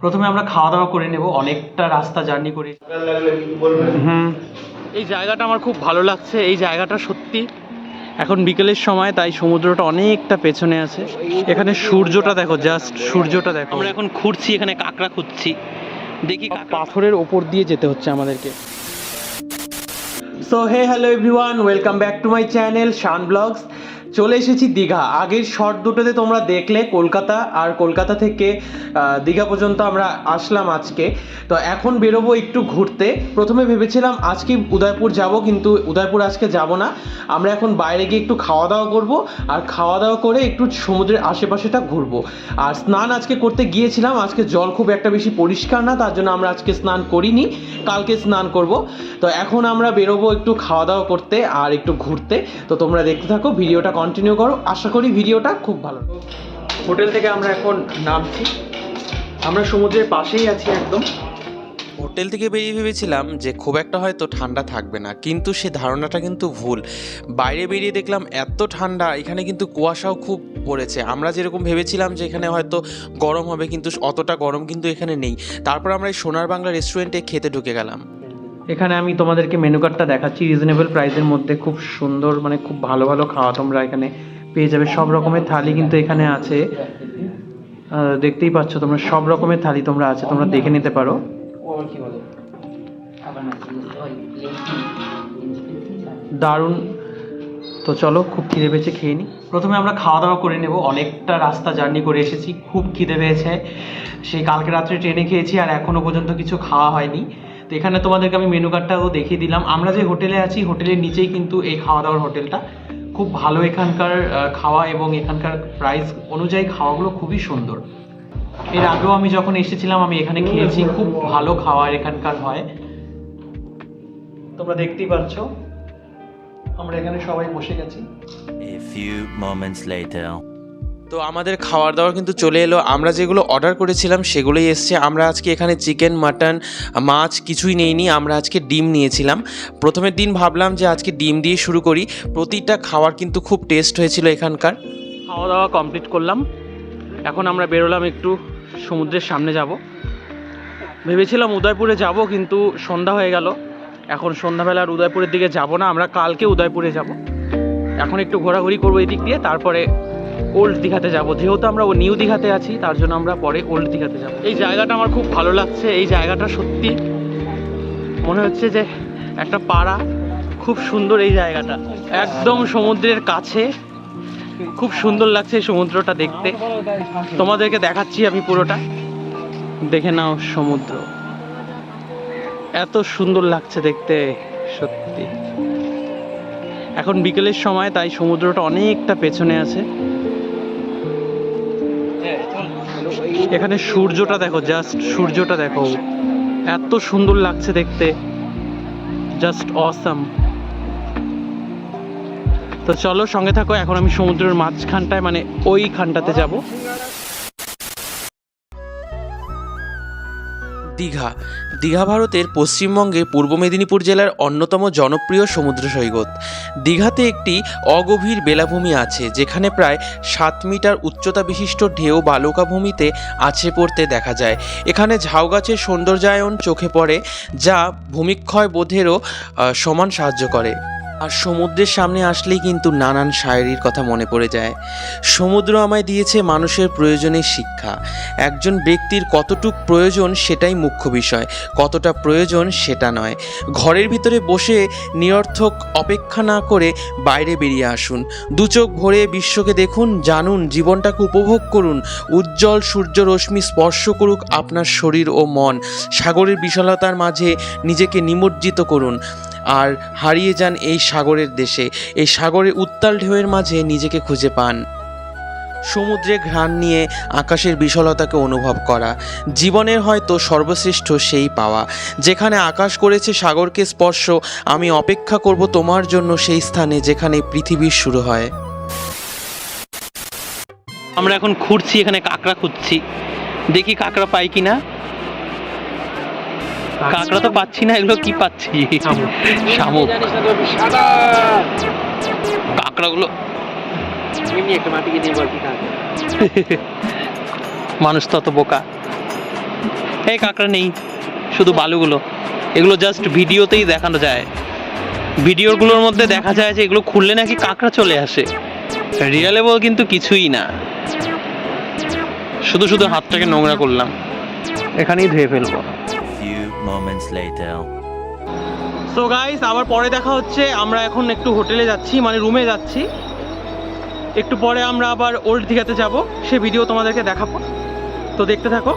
প্রথমে আমরা খাওয়া দাওয়া করে নেব অনেকটা রাস্তা জার্নি করে। হুম। এই জায়গাটা আমার খুব ভালো লাগছে এই জায়গাটা সত্যি। এখন বিকেলের সময় তাই সমুদ্রটা অনেকটা পেছনে আছে। এখানে সূর্যটা দেখো জাস্ট সূর্যটা দেখো। আমরা এখন খুঁড়ছি এখানে কাঁকড়া খুঁজছি। দেখি পাথরের ওপর দিয়ে যেতে হচ্ছে আমাদেরকে। So hey hello everyone welcome back to my channel Shan vlogs চলে এসেছি দীঘা। আগের শর্ট দুটোতে তোমরা দেখলে কলকাতা, আর কলকাতা থেকে দীঘা পর্যন্ত আমরা আসলাম আজকে। তো এখন বেরোবো একটু ঘুরতে। প্রথমে ভেবেছিলাম আজকে উদয়পুর যাব, কিন্তু উদয়পুর আজকে যাব না। আমরা এখন বাইরে গিয়ে একটু খাওয়া দাওয়া করব, আর খাওয়া দাওয়া করে একটু সমুদ্রের আশেপাশেটা ঘুরবো। আর স্নান আজকে করতে গিয়েছিলাম, আজকে জল খুব একটা বেশি পরিষ্কার না, তার জন্য আমরা আজকে স্নান করিনি, কালকে স্নান করব। তো এখন আমরা বেরোবো একটু খাওয়া দাওয়া করতে, আর একটু ঘুরতে। তো তোমরা দেখতে থাকো, ভিডিওটা কন্টিনিউ করো। আশা করি ভিডিওটা খুব ভালো হোটেল থেকে আমরা এখন নামছি। আমরা সমুদ্রের পাশেই আছি একদম। হোটেল থেকে বেরিয়ে ভেবেছিলাম যে খুব একটা হয়তো ঠান্ডা থাকবে না কিন্তু সে ধারণাটা কিন্তু ভুল। বাইরে বেরিয়ে দেখলাম এত ঠান্ডা এখানে কিন্তু কুয়াশাও খুব পড়েছে। আমরা যেরকম ভেবেছিলাম যে এখানে হয়তো গরম হবে কিন্তু অতটা গরম কিন্তু এখানে নেই। তারপর আমরা এই সোনার বাংলা রেস্টুরেন্টে খেতে ঢুকে গেলাম। এখানে আমি তোমাদেরকে মেনু কার্ডটা দেখাচ্ছি। রিজনেবল প্রাইসের মধ্যে খুব সুন্দর মানে খুব ভালো ভালো খাওয়া তোমরা এখানে পেয়ে যাবে। সব রকমের থালি কিন্তু এখানে আছে। দেখতেই পাচ্ছ তোমরা, সব রকমের থালি তোমরা আছে, তোমরা দেখে নিতে পারো। দারুণ। তো চলো, খুব খিদে পেয়েছে, খেয়ে নিই প্রথমে আমরা খাওয়া দাওয়া করে নেব। অনেকটা রাস্তা জার্নি করে এসেছি। খুব খিদে পেয়েছে। সেই কালকে রাত্রে ট্রেনে খেয়েছি, আর এখনও পর্যন্ত কিছু খাওয়া হয়নি। তো এখানে তোমাদেরকে আমি মেনু কার্ডটাও দেখিয়ে দিলাম। আমরা যে হোটেলে আছি, হোটেলের নিচেই কিন্তু এই খাওয়া দাওয়ার হোটেলটা। খুব ভালো এখানকার খাওয়া এবং এখানকার প্রাইস অনুযায়ী খাওয়াগুলো খুবই সুন্দর। এর আগেও আমি যখন এসেছিলাম, আমি এখানে খেয়েছি। খুব ভালো খাবার এখানকার হয়। তোমরা দেখতেই পাচ্ছ আমরা এখানে সবাই বসে গেছি। A few moments later. তো আমাদের খাওয়ার দাওয়ার কিন্তু চলে এলো। আমরা যেগুলো অর্ডার করেছিলাম, সেগুলোই এসছে। আমরা আজকে এখানে চিকেন মাটন মাছ কিছুই নেইনি। আমরা আজকে ডিম নিয়েছিলাম। প্রথমের দিন ভাবলাম যে আজকে ডিম দিয়ে শুরু করি। প্রতিটা খাওয়ার কিন্তু খুব টেস্ট হয়েছিল এখানকার। খাওয়া দাওয়া কমপ্লিট করলাম। এখন আমরা বেরোলাম একটু সমুদ্রের সামনে যাব। ভেবেছিলাম উদয়পুরে যাব, কিন্তু সন্ধ্যা হয়ে গেল। এখন সন্ধ্যাবেলা আর উদয়পুরের দিকে যাব না। আমরা কালকে উদয়পুরে যাব। এখন একটু ঘোরাঘুরি করব এই দিক দিয়ে। তারপরে ওল্ড দীঘাতে যাব। যেহেতু আমরা নিউ দীঘাতে আছি, তার জন্য আমরা পরে ওল্ড দীঘাতে যাব। এই জায়গাটা আমার খুব ভালো লাগছে। এই জায়গাটা সত্যি মনে হচ্ছে যে একটা পাড়া। খুব সুন্দর এই জায়গাটা। একদম সমুদ্রের কাছে। খুব সুন্দর লাগছে এই সমুদ্রটা দেখতে। তোমাদেরকে দেখাচ্ছি আমি পুরোটা। দেখে নাও সমুদ্র। এত সুন্দর লাগছে দেখতে, সত্যি। এখন বিকেলের সময়, তাই সমুদ্রটা অনেকটা পেছনে আছে। এখানে সূর্যটা দেখো জাস্ট সূর্যটা দেখো। এত সুন্দর লাগছে দেখতে। জাস্ট অসাম তো চলো সঙ্গে থাকো, এখন আমি সমুদ্রের মাঝখানটায় মানে ওইখানটাতে যাব। দীঘা। দীঘা ভারতের পশ্চিমবঙ্গে পূর্ব মেদিনীপুর জেলার অন্যতম জনপ্রিয় সমুদ্র সৈকত। দীঘাতে একটি অগভীর বেলাভূমি আছে, যেখানে প্রায় সাত মিটার উচ্চতা বিশিষ্ট ঢেউ বালুকা ভূমিতে আছড়ে পড়তে দেখা যায়। এখানে ঝাউ গাছের সৌন্দর্যায়ন চোখে পড়ে, যা ভূমিক্ষয় বোধেরও সমান সাহায্য করে। আর সমুদ্রের সামনে আসলেই কিন্তু নানান শায়েরির কথা মনে পড়ে যায়। সমুদ্র আমায় দিয়েছে মানুষের প্রয়োজনের শিক্ষা। একজন ব্যক্তির কতটুক প্রয়োজন সেটাই মুখ্য বিষয়, কতটা প্রয়োজন সেটা নয়। ঘরের ভিতরে বসে নিরর্থক অপেক্ষা না করে বাইরে বেরিয়ে আসুন। দুচোখ ভরে বিশ্বকে দেখুন, জানুন, জীবনটাকে উপভোগ করুন। উজ্জ্বল সূর্য রশ্মি স্পর্শ করুক আপনার শরীর ও মন। সাগরের বিশালতার মাঝে নিজেকে নিমজ্জিত করুন। আর হারিয়ে যান এই সাগরের দেশে। এই সাগরের উত্তাল ঢেউয়ের মাঝে নিজেকে খুঁজে পান। সমুদ্রে ঘ্রাণ নিয়ে আকাশের বিশালতাকে অনুভব করা। জীবনের হয়তো সর্বশ্রেষ্ঠ সেই পাওয়া। যেখানে আকাশ করেছে সাগরকে স্পর্শ, আমি অপেক্ষা করব তোমার জন্য সেই স্থানে যেখানে পৃথিবীর শুরু হয়। আমরা এখন খুঁড়ছি, এখানে কাঁকড়া খুঁজছি। দেখি কাঁকড়া পাই কিনা। কাঁকড়া তো পাচ্ছি না এগুলো কি পাচ্ছি? শামুক। কাঁকড়াগুলো। মানুষ তত বোকা। এই কাঁকড়া নেই শুধু বালুগুলো। এগুলো জাস্ট ভিডিওতেই দেখানো যায়। ভিডিওগুলোর মধ্যে দেখা যায় যে এগুলো খুললে নাকি কাঁকড়া চলে আসে। রিয়েলেবল কিন্তু কিছুই না। শুধু শুধু হাতটাকে নোংরা করলাম। এখানেই ধুয়ে ফেলব। Moments later. সো গাইস আবার পরে দেখা হচ্ছে। আমরা এখন একটু হোটেলে যাচ্ছি মানে রুমে যাচ্ছি। একটু পরে আমরা আবার ওল্ড দীঘাতে যাব। সে ভিডিও তোমাদেরকে দেখাবো। তো দেখতে থাকো।